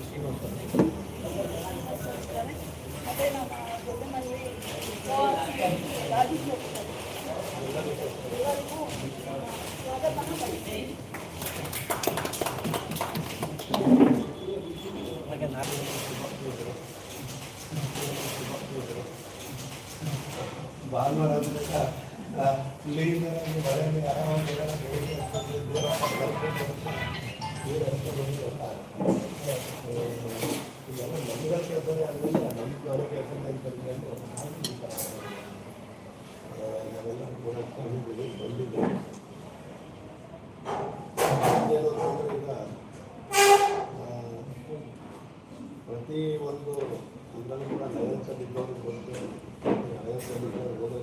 ಶ್ರೀನಿವಾಸ. ಭಾನುವಾರ ಅಂದ್ರೆ ಕ್ಲೀನಾಗಿ ಮಳೆಯಲ್ಲಿ ಆರಾಮಾಗಿ ಬೆಳಿಗ್ಗೆ ದೂರ ಹೋಗಿ ಗೊತ್ತಾಗುತ್ತೆ. ಇದೆಲ್ಲ ನಮ್ಗಳ ಕೆಲಸನೇ ಆಗಲಿಲ್ಲ ಅಂತ ಪ್ರತಿ ಒಂದು ಒಂದನ್ನು ಕೂಡ ಲಯನ್ಸಲ್ಲಿ ಇದ್ದವ್ರಿಗೆ ಗೊತ್ತು ಒಂದು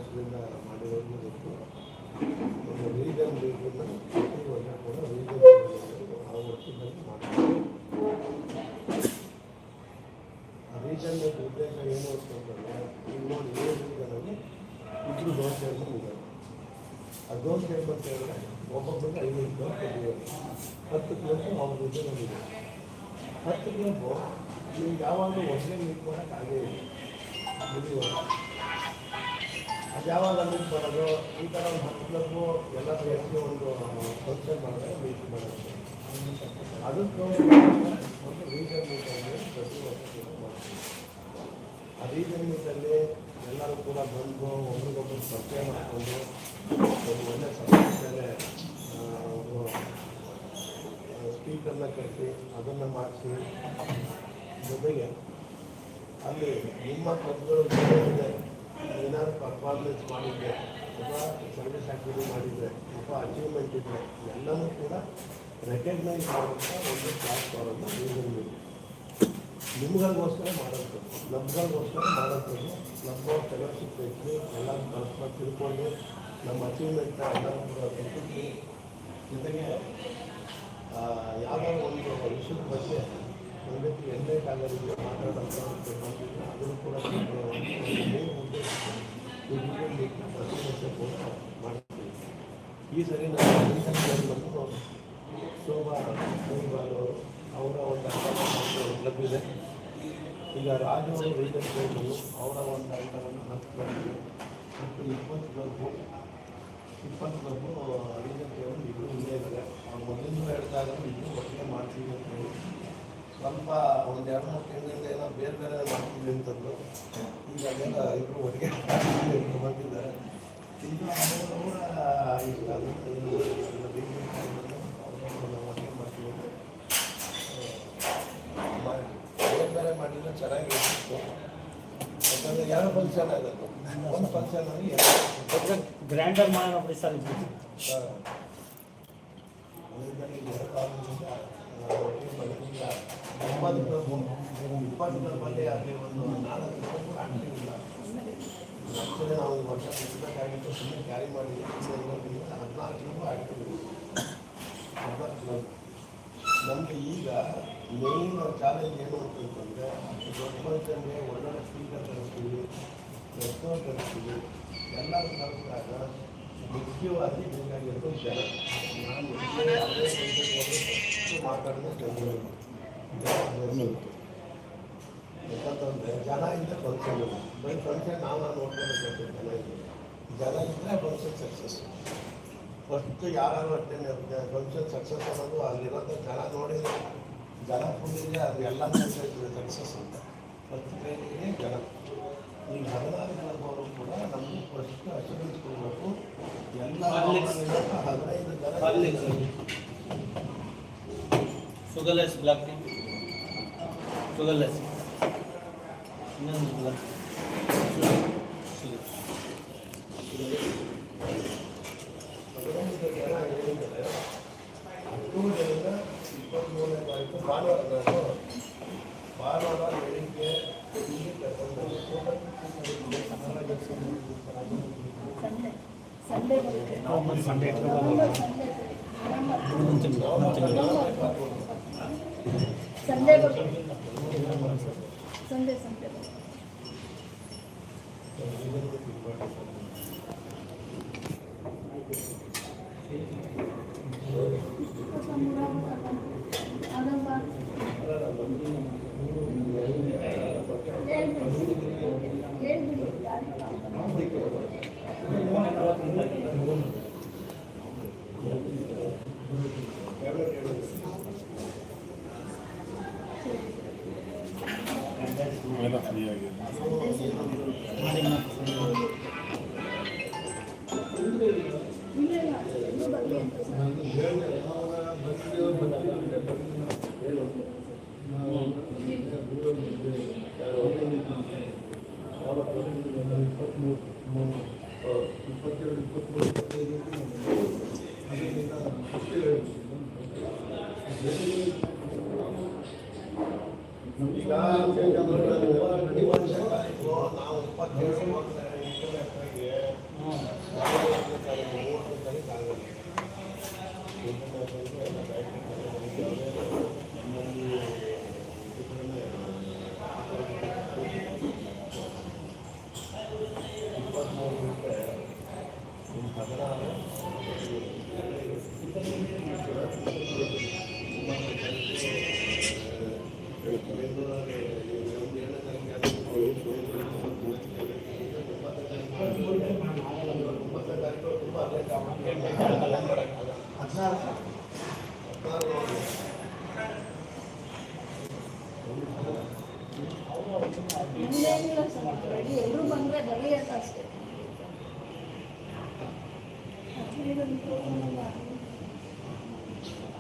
ಪ್ರತಿ ವರ್ಷ ಕೂಡ ರೀಜನ್ ಆ ವರ್ಷದಲ್ಲಿ ಮಾಡ್ತೀವಿ ಆ ರೀಜನ್ ಉದ್ದೇಶ ಏನು ಅಂತಂದ್ರೆ ಈಗ ನೋಡಿ ಇಬ್ಬರು ದೋಷ ಇದ್ದಾರೆ ಆ ದೋಷ ಅಂತ ಹೇಳಿದ್ರೆ ಒಬ್ಬೊಬ್ಬರಿಗೆ ಐವತ್ತು ದೋಷ ಕೊಟ್ಟಿದ್ದಾರೆ ಹತ್ತು ಕ್ಲಬ್ ಅವ್ರ ರೀಜನಲ್ಲಿದೆ ಹತ್ತು ಕ್ಲಬ್ ನೀವು ಯಾವಾಗಲೂ ಹೊಸಗೆ ಮೀಟ್ ಮಾಡೋಕೆ ಆಗೇ ಇಲ್ಲ. ಅದು ಯಾವಾಗ ಬರೋದು ಈ ಥರ ಒಂದು ಹತ್ತು ಕ್ಲಬ್ಬು ಒಂದು ಫಂಕ್ಷನ್ ಮಾಡಿದ್ರೆ ಮೀಟ್ ಮಾಡೋದು. ಅದಕ್ಕೆ ಒಂದು ರೀಸನ್ ಮೀಟಲ್ಲಿ ಪ್ರತಿ ಆ ರೀಸನ್ ಮೀಟಲ್ಲಿ ಎಲ್ಲರೂ ಕೂಡ ಬಂದು ಒಬ್ರಿಗೊಬ್ರು ಪರಿಚಯ ಮಾಡಿಕೊಂಡು ಒಂದು ಒಳ್ಳೆ ಸಬ್ಜೆಕ್ಟ್ ಮೇಲೆ ಸ್ಪೀಕರ್ನ ಕಟ್ಟಿ ಅದನ್ನು ಮಾಡಿಸಿ ಜೊತೆಗೆ ಅಲ್ಲಿ ನಿಮ್ಮ ಕ್ಲಬ್ಗಳು ಇದೆ. ಏನಾದ್ರು ಪರ್ಫಾರ್ಮೆನ್ಸ್ ಮಾಡಿದ್ರೆ ಅಥವಾ ಸರ್ವಿಸ್ ಆಕ್ಟಿವಿಟಿ ಮಾಡಿದರೆ ಅಥವಾ ಅಚೀವ್ಮೆಂಟ್ ಇದ್ದರೆ ಎಲ್ಲನೂ ಕೂಡ ರೆಕಗ್ನೈಸ್ ಮಾಡುವಂಥ ಒಂದು ಪ್ಲಾಟ್ಫಾರ್ಮ್ ನೀವು ನಿಮ್ಗಳಿಗೋಸ್ಕರ ಮಾಡೋದು. ನಮ್ಗಳಿಗೋಸ್ಕರ ಮಾಡೋದು. ನಮ್ಮ ಫೆಲೋಶಿಪ್ ಇಟ್ಟು ಎಲ್ಲ ಪರಸ್ಪರ ತಿಳ್ಕೊಂಡು ನಮ್ಮ ಅಚೀವ್ಮೆಂಟ್ ಎಲ್ಲರೂ ಜೊತೆಗೆ ಯಾವುದೋ ಒಂದು ವಿಷಯದ ಬಗ್ಗೆ ಒಂದು ರೀತಿ ಕಾಲದಲ್ಲಿ ಬಂದಿದೆ ಅದನ್ನು ಕೂಡ ಪ್ರತಿ ವರ್ಷ ಕೂಡ ಮಾಡ್ತೀವಿ ಈ ಸರಿ ನಾವು ಬಂದು ಶೋಭಾ ಶೋಭಾಲ್ ಅವರು ಒಂದು ಕ್ಲಬ್ ಇದೆ ಈಗ ರಾಜು ರೈತರು ಅವರ ಒಂದು ಐಟಮನ್ನು ಹತ್ತು ಮತ್ತು ಇಪ್ಪತ್ತು ಕ್ಲಬ್ಬು ಇಪ್ಪತ್ತು ಕ್ಲಬ್ಬು ರೀಸೆಂಟ್ ಒಂದು ಇಬ್ಬರು ಹಿಂದೆ ಇದ್ದಾರೆ ಅವ್ರು ಮೊದಲಿಂದ ಹೇಳ್ತಾ ಇದ್ದಾರೆ ಇಬ್ಬರು ಒಟ್ಟಿಗೆ ಮಾಡ್ತೀವಿ ಅಂತ ಹೇಳಿ ಸ್ವಲ್ಪ ಒಂದು ಎರಡು ಮೂರು ತಿಂಗಳಿಂದ ಏನೋ ಬೇರೆ ಬೇರೆ ಮಾಡ್ತೀವಿ ಅಂತಂದು ಈಗ ಅದೆಲ್ಲ ಇಬ್ಬರು ಒಟ್ಟಿಗೆ ಬಂದಿದ್ದಾರೆ. ಈಗ ಅವರವರ ಬೇರೆ ಬೇರೆ ಒಟ್ಟಿಗೆ ಮಾಡಿದ್ರೆ ಚೆನ್ನಾಗಿರ್ತಿತ್ತು ಯಾಕಂದರೆ ಎರಡು ಫಂಕ್ಷನ್ ಒಂದು ಫಂಕ್ಷನ್ ಗ್ರ್ಯಾಂಡರ್ ಎರಡು ಗ್ರ್ಯಾಂಡರ್ ಮಾಡೋಣ ಬಿಡಿ ಸರ್ ಇದು. ಇಪ್ಪತ್ತರಲ್ಲಿ ಅಲ್ಲಿ ಒಂದು ನಾಲ್ಕು ದಿನ ಆಗ್ತಿಲ್ಲ ಆ್ಯಕ್ಚುಲಿ ನಾವು ಒಂದು ವರ್ಷ ಸುಮ್ಮನೆ ಕ್ಯಾರಿ ಮಾಡಿದ್ವಿ ಹದಿನಾರು ದಿನ ಆಗ್ತಿದ್ವಿ ಹದಿನಾಲ್ಕು ನಮಗೆ ಈಗ ಮೇನ್ ಚಾಲೆಂಜ್ ಏನು ಅಂತಂತಂದರೆ ದೊಡ್ಡ ಮನುಷ್ಯನಿಗೆ ಒಳ್ಳೊಳ್ಳೆ ಸ್ಪೀಕರ್ ತರಿಸ್ತೀವಿ ರೆಸ್ಟೋರೆಂಟ್ ತರಿಸ್ತೀವಿ ಎಲ್ಲ ತರಿಸಿದಾಗ ಮುಖ್ಯವಾಗಿ ಬೇಕಾಗಿರೋದು ಜನ ನಾನು ಎಷ್ಟೇ ಯಾವುದೇ ಫಂಕ್ಷನ್ ಹೋದ್ರು first ಮಾತಾಡೋದು ಜನಗಳು ಜನ ಯಾಕಂತಂದರೆ ಜನ ಇದ್ದರೆ ಫಂಕ್ಷನ್ ಇಲ್ಲ ಬರೀ ಫಂಕ್ಷನ್ ನಾವು ನಾವು ನೋಡ್ಕೋಬೇಕು ಜನ ಇದೆ ಜನ ಇದ್ದರೆ ಫಂಕ್ಷನ್ ಸಕ್ಸಸ್ ಫಸ್ಟ್ ಯಾರು ಅಷ್ಟೇ ಫಂಕ್ಷನ್ ಸಕ್ಸಸ್ ಅನ್ನೋದು ಅಲ್ಲಿರೋಂಥ ಜನ ನೋಡಿ ಜನ ಫುಲ್ಲಿದೆ ಅದು ಎಲ್ಲ ಸಕ್ಸಸ್ ಅಂತ ಫಸ್ಟ್ ಟ್ರೈನಿಗೆ ಜನ ಈಗ ಹದಿನಾರು ಜನದವರು ಕೂಡ ನಮಗೆ ಫಸ್ಟ್ ಅಶ್ಯೂರೆನ್ಸ್ ಕೊಡಬೇಕು Horlicks. Horlicks. Sugarless black tea. Sugarless. No, no, black tea. Sunday ಬರುತ್ತೆ ನವಂಬರ್ ಸಂಡೇ ನವೆಂಬರ್ ಸಂಡೇ ಇನ್ನೊಂದು ತಿಂಗಳು ಸಂಡೇ ಬರುತ್ತೆ ಸಂಡೇ ಸಂಡೇ ಹೋಗ್ಬೇಕು ಎಲ್ಲ ಫ್ರೀ ಆಗಿದೆ ಇಪ್ಪತ್ತೆರಡು ಇಪ್ಪತ್ತ್ಮೂರು ಇಪ್ಪತ್ತೈದು ಅದರಿಂದ ಅಷ್ಟೇ. ಈಗ ನಾವು ಇಪ್ಪತ್ತೇಳು ಮಾಡ್ತಾರೆ ಮುಂದೇನಿಲ್ಲ ಸರ್ ರೆಡಿ ಎಲ್ಲರೂ ಬಂದರೆ ಬರೆಯೋದು ಅಷ್ಟೇ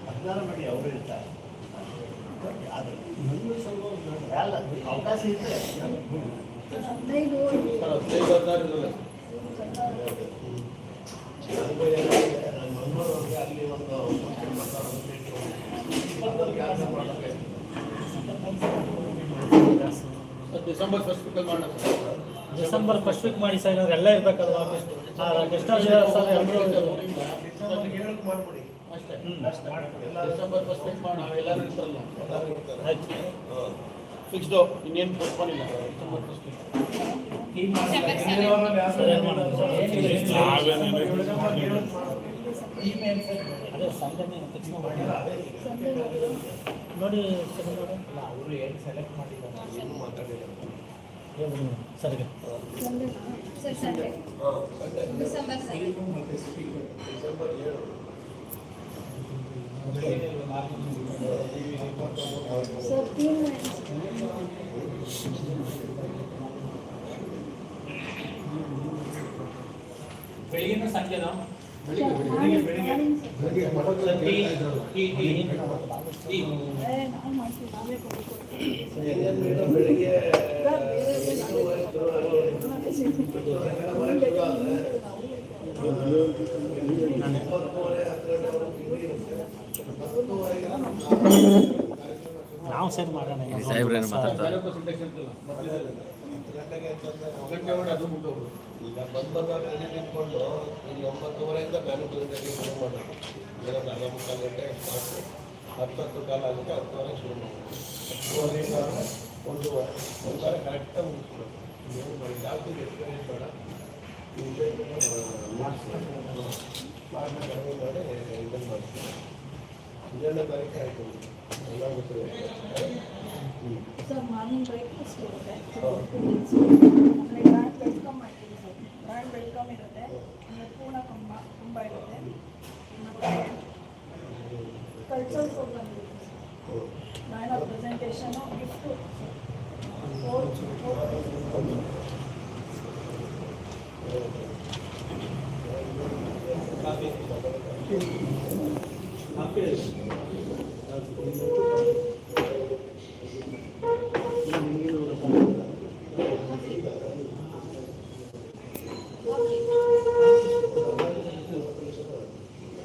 ಹದಿನಾರು ಮಾಡಿ ಅವರು ಇರ್ತಾರೆ. ಅದು ಅಲ್ಲ ಅವಕಾಶ ಇದ್ರೆ. ಹದಿನೈದು ಅಲ್ಲಿ ಡಿಸೆಂಬರ್ ಫಸ್ಟ್ ವೀಕಲ್ಲಿ ಮಾಡೋಣ ಡಿಸೆಂಬರ್ ಫಸ್ಟ್ ವೀಕ್ ಮಾಡಿ ಸರ್ ಏನಾದ್ರು ಎಲ್ಲ ಇರ್ಬೇಕಲ್ವಾ? ಗೆಸ್ಟ್ ಹೌಸ್ ಸರ್ ಎಲ್ಲರೂ ಹೇಳಕ್ ಮಾಡ್ಬಿಡಿ ಅಷ್ಟೇ. ಡಿಸೆಂಬರ್ ಫಸ್ಟ್ ವೀಕ್ ಮಾಡೋಣ ಎಲ್ಲರೂ ಇರ್ತಾರಲ್ಲ ಎಲ್ಲರೂ ಇರ್ತಾರೆ. ಆಯ್ತು. ಫಿಕ್ಸ್ಡು ಇನ್ನೇನು ಪೋಸ್ಟ್ಪೋನಿಲ್ಲ ಡಿಸೆಂಬರ್ ಫಸ್ಟ್ ವೀಕ್? ಅದೇ ಸಂಘಟನೆ ಫಿಕ್ಸ್ ಮಾಡಿ ನೋಡಿ ಸರ್ ನೋಡಿ ಅವರು ಏನು ಸೆಲೆಕ್ಟ್ ಮಾಡಿದ್ದಾರೆ ಇನ್ನೂ ಮಾತಾಡಿಲ್ಲ ಹೇಳಿ ಸರಿಗೆ ಸರ್ ಸಂಡೇ ಹಾಂ ಸಂಡೆ ಡಿಸೆಂಬರ್ ಸೆವೆನ್ ಡಿಸೆಂಬರ್ ಏಳು ಸರ್ ತೀನ್ ಬೆಳಿಗ್ಗೆ ಸಂಜೆನಾ ಬೆಳಿಗ್ಗೆ ಮಠದ ಸರ್, ಟೀ ಇದ್ರಲ್ಲ. ಟೀ ಟೀ ಟೀ ನಾವು ಮಾಡ್ತೀವಿ ನಾವೇ ಕೊಡ್ತೀವಿ ಬೆಳಿಗ್ಗೆ ಒಂಬತ್ತುವರೆ ಹತ್ತು ಗಂಟೆವರೆಗೂ ಇರುತ್ತೆ ಹತ್ತುವರೆಗೆ ನಾವು ಸರಿ ಮಾಡೋಣ ಈಗ. ಸಾಹೇಬ್ರೇನು ಮಾತಾಡ್ತಾರೆ? ಬೇರೆ ಸಿಂಟೆಕ್ಸ್ ಇರ್ತಲ್ಲ ಹತ್ತು ಗಂಟೆಗೆ ಅಂತಂದ್ರೆ ಗಂಟೆ ಮಾಡಿ ಅದು ಮುಟ್ಟೋದು ಈಗ ಬಂದು ಬಂದಾಗ ಅಲ್ಲಿ ನಿಂತ್ಕೊಂಡು ಈಗ ಒಂಬತ್ತುವರೆಯಿಂದ ನಾಲ್ಕು ಗಂಟೆಗೆ ಶುರು ಮಾಡೋದು ಇರೋದು ಅರ್ಧ ಮುಕ್ಕಾಲು ಗಂಟೆ ಸಾಕು ಹತ್ತು ಹತ್ತು ಕಾಲ ಆಗುತ್ತೆ ಹತ್ತುವರೆಗೆ ಶುರು ಮಾಡೋದು ಹತ್ತುವರೆಯಿಂದ ಒಂದೂವರೆ ಒಂದುವರೆ ಕರೆಕ್ಟಾಗಿ ಮುಗಿಸ್ಬೇಕು ಏನು ಮಾಡಿ ಜಾಸ್ತಿ ಎಕ್ಸ್ಪೀರಿಯನ್ಸ್ ಬೇಡ ಮಾಡಿಸ್ಬೇಕು ಮಾಡನ್ನ ಕಡಿಮೆ ಮಾಡಿ ಇದನ್ನು ಮಾಡಿಸ್ಬೇಕು ಹನ್ನೆರಡನೇ ತಾರೀಕು ಆಯಿತು ಎಲ್ಲ ಗೊತ್ತಿದೆ ಹ್ಞೂ ಸರ್ ಮಾರ್ನಿಂಗ್ ಬ್ರೇಕ್ಫಾಸ್ಟ್ ಇರುತ್ತೆ. ಹೌದು. ಆಮೇಲೆ ಬ್ರಾಂಡ್ ಬೆಳ್ಕಮ್ ಮಾಡ್ತೀವಿ ಸರ್ ಬ್ರಾಂಡ್ ಬೆಳ್ಕಮ್ ಇರುತ್ತೆ. ಆಮೇಲೆ ಪೂರ್ಣ ಕಂಬ ತುಂಬ ಇರುತ್ತೆ. ಮತ್ತು ಕಲ್ಚರಲ್ ಪ್ರೋಗ್ರಾಮ್ ಇರುತ್ತೆ ಹ್ಞೂ banner presentation gift four four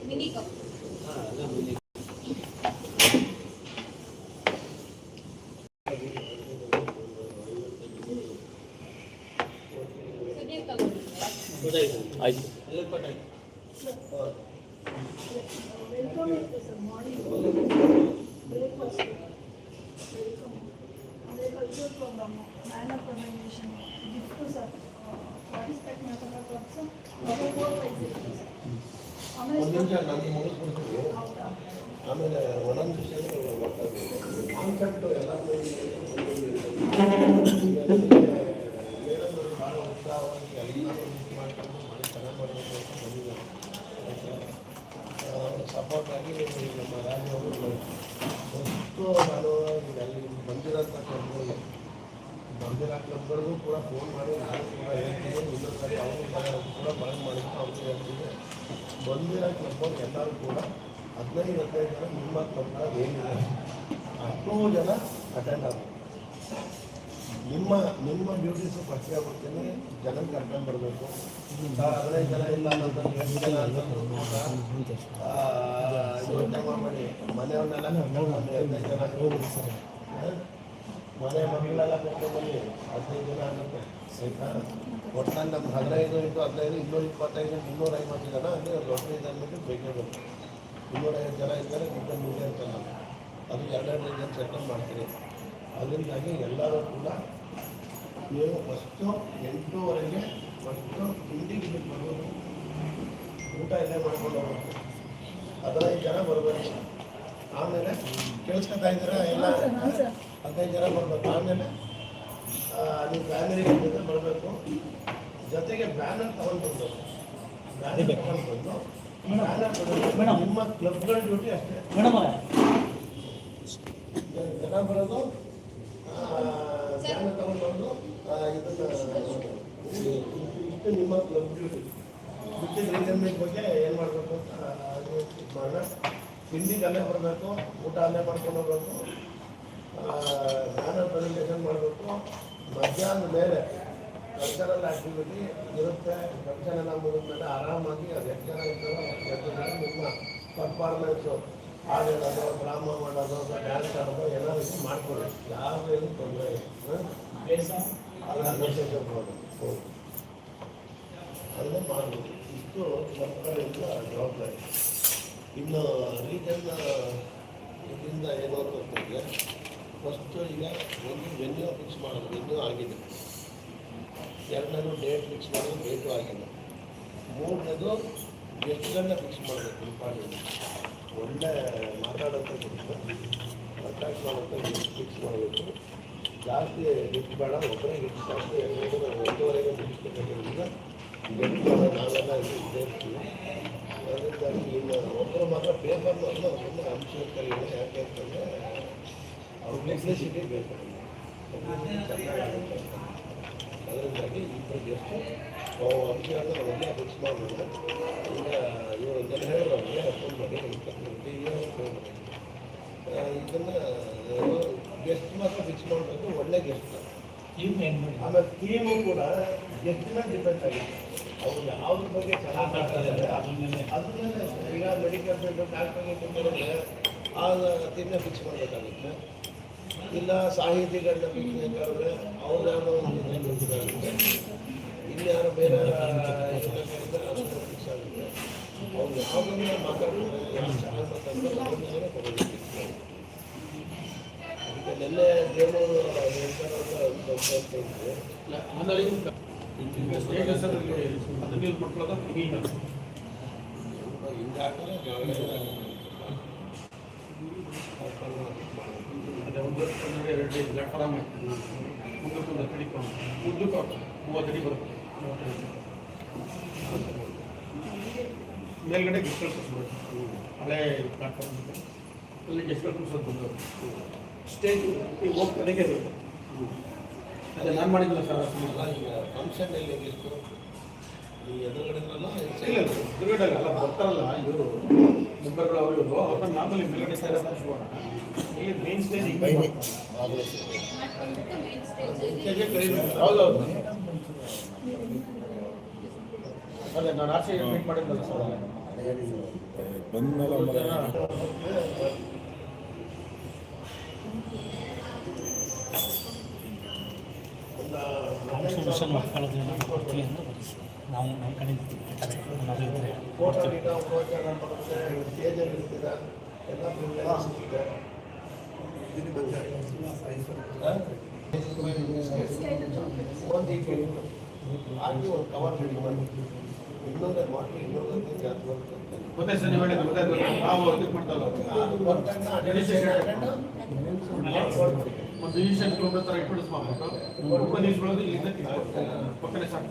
mini cup ಗೊತ್ತಾಯ್ತು ಆಯ್ತು ಎಲ್ಲ ಕೊಟ್ಟಾಯ್ತು ವೆಲ್ಕಮ್ ಇರುತ್ತೆ ಸರ್ ಮಾರ್ನಿಂಗ್ ಬ್ರೇಕ್ಫಾಸ್ಟ್ ವೆಲ್ಕಮ್ ಅಂದರೆ cultural program banner presentation gift sir participate ಆಮೇಲೆ ಒಂದು ನಿಮಿಷ ನಾನು ಮುಗಿಸ್ಬಿಡ್ತೀನಿ ಹೌದಾ ಆಮೇಲೆ ಒಂದೊಂದು ವಿಷಯಗಳು ಕಾನ್ಸೆಪ್ಟ್ ಎಲ್ಲ ಮೇಡಮ್ ಭಾಳ ಉತ್ಸಾಹವಾಗಿ ಎಲ್ಲರೂ ಇದು ಮಾಡ್ಕೊಂಡು ಭಾಳ ಚೆನ್ನಾಗಿ ಮಾಡಬೇಕು ಅಂತ ಬಂದಿದ್ದಾರೆ ಸಪೋರ್ಟ್ ಆಗಿ ನಮ್ಮ ರಾಜು ಅವರು ಫಸ್ಟು ನಾನು ಈಗ ಅಲ್ಲಿ ಬಂದಿರೋಂಥ ಕ್ಲಬ್ಗಳಿಗೆ ಬಂದಿರೋ ಕ್ಲಬ್ಗಳಿಗೂ ಕೂಡ ಫೋನ್ ಮಾಡಿ ನಾನು ಕೂಡ ಹೇಳ್ತೀನಿ ಕೂಡ ಭಾಳ ಮಾಡಿದ್ರು ಅವ್ರಿಗೆ ಹೇಳ್ತೀನಿ ಬಂದಿರೋ ಎಲ್ಲರೂ ಕೂಡ ಹದಿನೈದು ಹದಿನೈದು ಜನ ನಿಮ್ಮ ಕ್ಲಬ್ಗಳ ಏನಿಲ್ಲ ಅಷ್ಟೂ ಜನ ಅಟೆಂಡ್ ಆಗ್ಬೋದು ನಿಮ್ಮ ನಿಮ್ಮ ಡ್ಯೂಟೀಸು ಪರಿಚಯ ಬರ್ತೀನಿ ಜನಕ್ಕೆ ಕರ್ಕೊಂಡು ಬರಬೇಕು ಹದಿನೈದು ಜನ ಇಲ್ಲ ಮಾಡಿ ಮನೆಯವ್ರನ್ನೆಲ್ಲ? ಮನೆ ಮಕ್ಕಳೆಲ್ಲ ಕರ್ಕೊಂಡು ಬನ್ನಿ ಹದಿನೈದು ಜನ ಆಯ್ತಾ ಒಟ್ನಲ್ಲಿ ನಮ್ಮ ಹದಿನೈದು ಇಂಟು ಹದಿನೈದು ಇನ್ನೂರ ಇಪ್ಪತ್ತೈದು ಇನ್ನೂರ ಐವತ್ತು ಜನ ಅಂದರೆ ದೊಡ್ಡ ಇದು ಅಂದ್ಬಿಟ್ಟು ಬೇಕೇ. ಬೇಕು ಇನ್ನೂರೈವತ್ತು ಜನ ಇದ್ದಾರೆ ದುಡ್ಡು ಮುಗಿ ಅಂತಲ್ಲ. ಅದು ಎರಡೆರಡು ಜನ ಸೆಟಲ್ ಮಾಡ್ತೀನಿ ಅದರಿಂದಾಗಿ ಎಲ್ಲರೂ ಕೂಡ ನೀವು ಫಸ್ಟು ಎಂಟೂವರೆಗೆ ಫಸ್ಟು ತಿಂಡಿಗೆ ಬರ್ಬೋದು ಊಟ ಇಲ್ಲೇ ಮಾಡ್ಕೊಂಡು ಹೋಗ್ಬೇಕು ಹದಿನೈದು ಜನ ಬರ್ಬೋದು ಆಮೇಲೆ ಕೇಳಿಸ್ಕೊತಾ ಇದ್ದೀರಾ ಎಲ್ಲ? ಹದಿನೈದು ಜನ ಬರ್ಬೇಕು. ಆಮೇಲೆ ನೀವು ಫ್ಯಾಮಿಲಿ ಜೊತೆ ಬರಬೇಕು. ಜೊತೆಗೆ ಬ್ಯಾನರ್ ತಗೊಂಡು ಬರ್ಬೇಕು ಬ್ಯಾನರ್ ತಗೊಂಡು ಬಂದು. ಬ್ಯಾನರ್ ತಗೊಂಡು ನಿಮ್ಮ ಕ್ಲಬ್ಗಳ ಡ್ಯೂಟಿ ಅಷ್ಟೇ. ಮೇಡಮ್ ಜನ ಬರೋದು ಬ್ಯಾನರ್ ತಗೊಂಡು ಬಂದು ಇದನ್ನ ಇಷ್ಟು ನಿಮ್ಮ ಕ್ಲಬ್ ಡ್ಯೂಟಿ ಬಿಟ್ಟಿದ ರೀಸನ್ಮೆಂಟ್ ಬಗ್ಗೆ ಏನು ಮಾಡಬೇಕು ಅಂತ ಮಾಡೋಣ. ತಿಂಡಿಗೆ ಅಲ್ಲೇ ಬರಬೇಕು ಊಟ ಅಲ್ಲೇ ಮಾಡ್ಕೊಂಡು ಹೋಗ್ಬೇಕು. ಮಾಡಬೇಕು. ಮಧ್ಯಾಹ್ನ ಮೇಲೆ ಕಲ್ಚರಲ್ ಆಕ್ಟಿವಿಟಿ ಇರುತ್ತೆ. ಫಂಕ್ಷನ್ ಎಲ್ಲ ಮುಗಿದ್ಮೇಲೆ ಆರಾಮಾಗಿ ಅದು ಎಷ್ಟು ಜನ ಇರ್ತಾರೋ ಎಷ್ಟು ಜನ ನಿಮ್ಮ ಪರ್ಫಾರ್ಮೆನ್ಸು ಹಾಡು ಹೇಳೋದು ಡ್ರಾಮಾ ಮಾಡೋದು ಡ್ಯಾನ್ಸ್ ಆಡೋದು, ಏನಾದರೂ ಮಾಡ್ಕೊಳ್ಳಿ. ಅದು ಅನುಸರಿಸಿ ಹೋಗ್ಬೋದು. ಹೌದು. ಅದನ್ನೇ ಮಾಡ್ಬೋದು. ಇಷ್ಟು ನಮ್ಮ ಜವಾಬ್ದಾರಿ. ಇನ್ನು ರೀಜನ್ ಇದರಿಂದ ಏನೋ ಅಂತಂದ್ರೆ ಫಸ್ಟು ಈಗ ಒಂದು ವೆನ್ಯೂ ಫಿಕ್ಸ್ ಮಾಡೋದು, ವೆನ್ಯೂ ಆಗಿದೆ. ಎರಡನೇದು ಡೇಟ್ ಫಿಕ್ಸ್ ಮಾಡೋದು, ಡೇಟು ಆಗಿಲ್ಲ ಮೂರನೇದು ಎಷ್ಟು ಗಂಟೆ ಫಿಕ್ಸ್ ಮಾಡಬೇಕು ಇಂಪಾರ್ಟೆಂಟ್ ಒಳ್ಳೆ ಮಾತಾಡೋಂಥ ಅಟ್ರಾಕ್ಟ್ ಮಾಡೋಂಥ ಫಿಕ್ಸ್ ಮಾಡಬೇಕು. ಜಾಸ್ತಿ ಗಿಫ್ಟ್ ಬೇಡ, ಒಬ್ಬರೇ ಗಿಫ್ಟ್ ಜಾಸ್ತಿ ಎರಡು ಒಂದೂವರೆಗೆ ಮುಗಿಸ್ಬೇಕಾಗಿರೋದ್ರಿಂದ ಗಿಫ್ಟ್ ನಾವೆಲ್ಲ ಇಲ್ಲಿ ಇದ್ದೇ ಇರ್ತೀವಿ. ಅದರಿಂದ ಇನ್ನು ಒಬ್ಬರು ಮಾತ್ರ ಪೇಪರ್ ಮಾತ್ರ ಅಂಶ ಕಲಿಯೋಣ ಯಾಕೆ ಅಂತಂದರೆ ಪಬ್ಲಿಸಿಟಿ ಬೇಕು. ಅದರಿಂದಾಗಿ ಇಬ್ಬರು ಎಷ್ಟು? ಅಂಶಗಳನ್ನ ಒಳ್ಳೆ ಫಿಕ್ಸ್ ಮಾಡೋಣ ಈಗ ಇವರು ಜನ ಹೇಳಿದ್ರೆ ಫೋನ್ ಮಾಡಿ ಇದನ್ನು ಗೆಸ್ಟ್ ಮಾತ್ರ ಫಿಕ್ಸ್ ಮಾಡಬೇಕು ಒಳ್ಳೆ ಗೆಸ್ಟ್ ಆಮೇಲೆ ಥೀಮು ಕೂಡ ಗೆಸ್ಟ್ ಮೇಲೆ ಡಿಪೆಂಡ್ ಆಗಿದೆ ಅವ್ರು ಯಾವ್ದ್ರ ಬಗ್ಗೆ ಚೆನ್ನಾಗಿ ಮಾಡ್ತಾರೆ ಅದನ್ನೇ ಈಗ ಮೆಡಿಕಲ್ ಡಾಕ್ಟರ್ಗೆ ಕೊಟ್ಟಿರೋದ್ರೆ ಆ ಥೀಮ್ನ ಫಿಕ್ಸ್ ಮಾಡಬೇಕಾಗುತ್ತೆ. ಇಲ್ಲ, ಸಾಹಿತಿಗಳನ್ನ ಫಿಕ್ಸ್ ಬೇಕಾದ್ರೆ ಅವ್ರು ಒಂದು ಆಗುತ್ತೆ ಇಲ್ಲಿ ಯಾರೋ ಬೇರೆ ಫಿಕ್ಸ್ ಅವ್ರು ಯಾವುದನ್ನ ಮಾತಾಡ್ತಾರೆ ಹೇಳ್ತಾರೆ ಆಮೇಲೆ ಒಂದು ಒಂದು ಎರಡು ಐದು ಪ್ಲಾಟ್ಫಾರ್ಮ್ ಮುಂದಕ್ಕೆ ಒಂದು ಹಿಡಿಕೊಂಡು ಮುಂದಕ್ಕೆ ಮೂವತ್ತು ಅಡಿ ಬರುತ್ತೆ. ಮೇಲ್ಗಡೆ ಗೆಸ್ಟ್ಗಳು ಕೂರಿಸ್ಬೋದು ಹಳೆ ಪ್ಲಾಟ್ಫಾರ್ಮ್ ಇದೆ ಅಲ್ಲಿ ಗೆಸ್ಟ್ ಕಳ್ಸೋದು ಬಂದು ಸ್ಟೇಜ್ ಈಗ ಹೋಗ್ತಾನೆ ಅದೇ ನಾನು ಮಾಡಿದ್ದಿಲ್ಲ ಸರ್ ಈಗ ಫಂಕ್ಷನ್ ಎಲ್ಲಿ ಹೋಗಿತ್ತು ಈ ಇಲ್ಲ ಅಲ್ಲ ಬರ್ತಾರಲ್ಲ ಇವರು ಮೆಂಬರ್ಗಳು ಅವರು ಇವರು. ಅವ್ರನ್ನ ಮಾಮೂಲಿ ಮೇಲ್ಗಡೆ ಸೇರ ತರಿಸ್ಬೋಣ ಇಲ್ಲಿ ಮೇನ್ ಸ್ಟೇಜ್ ಹೌದೌದು. ಅದೇ ನಾನು ಆಚೆ ಮೀಟ್ ಮಾಡಿದ್ನಲ್ಲ ಸರ್ ಮಿಷನ್ ಮಾಡ್ಕೊಳ್ಳೋದ್ರಿಂದ ಕೊಡ್ತೀವಿ ಅಂತ ಬರೀ. ನಾವು ನಮ್ಮ ಕಡೆಯಿಂದ ಏನಾದ್ರು ಇದ್ರೆ ಫೋಟೋ ಗೀಟೋ ಪ್ರೋತ್ಸಾಹ ಬರುತ್ತೆ ಸ್ಟೇಜಲ್ಲಿ ಇರ್ತೀರ? ಎಲ್ಲ ಪ್ರಿವಿಲೇಜ್ ಇದೆ ಹಾ? ಒಂದು ಈ ಕಡೆ ಹಾಕಿ ಒಂದು ಕವರ್ ಕಿಲೋಮೀಟರ್ ಮಾಡಿ ಇನ್ನೊಂದು ಮಾಡಿ ಇನ್ನೊಂದು ಜಾಸ್ತಿ ಬರುತ್ತೆ? ಗೊತ್ತೇ ಸರ್ ನೀವು ಹೇಳಿದ್ದು ಗೊತ್ತಾಯ್ತು ನಾವು ಇದಕ್ಕೆ ಮಾಡ್ತಲ್ಲ ಒಂದು ಈ ಶೆಟ್ ತರ ಇಟ್ಬಿಡಿಸ್ ಮಾಡ್ಬಿಟ್ಟು ಒಬ್ಬ ನಿಲ್ಸ್ಕೊಳ್ಳೋದು ಇಲ್ಲಿಂದ. ಪಕ್ಕನೆ ಸಾಕು.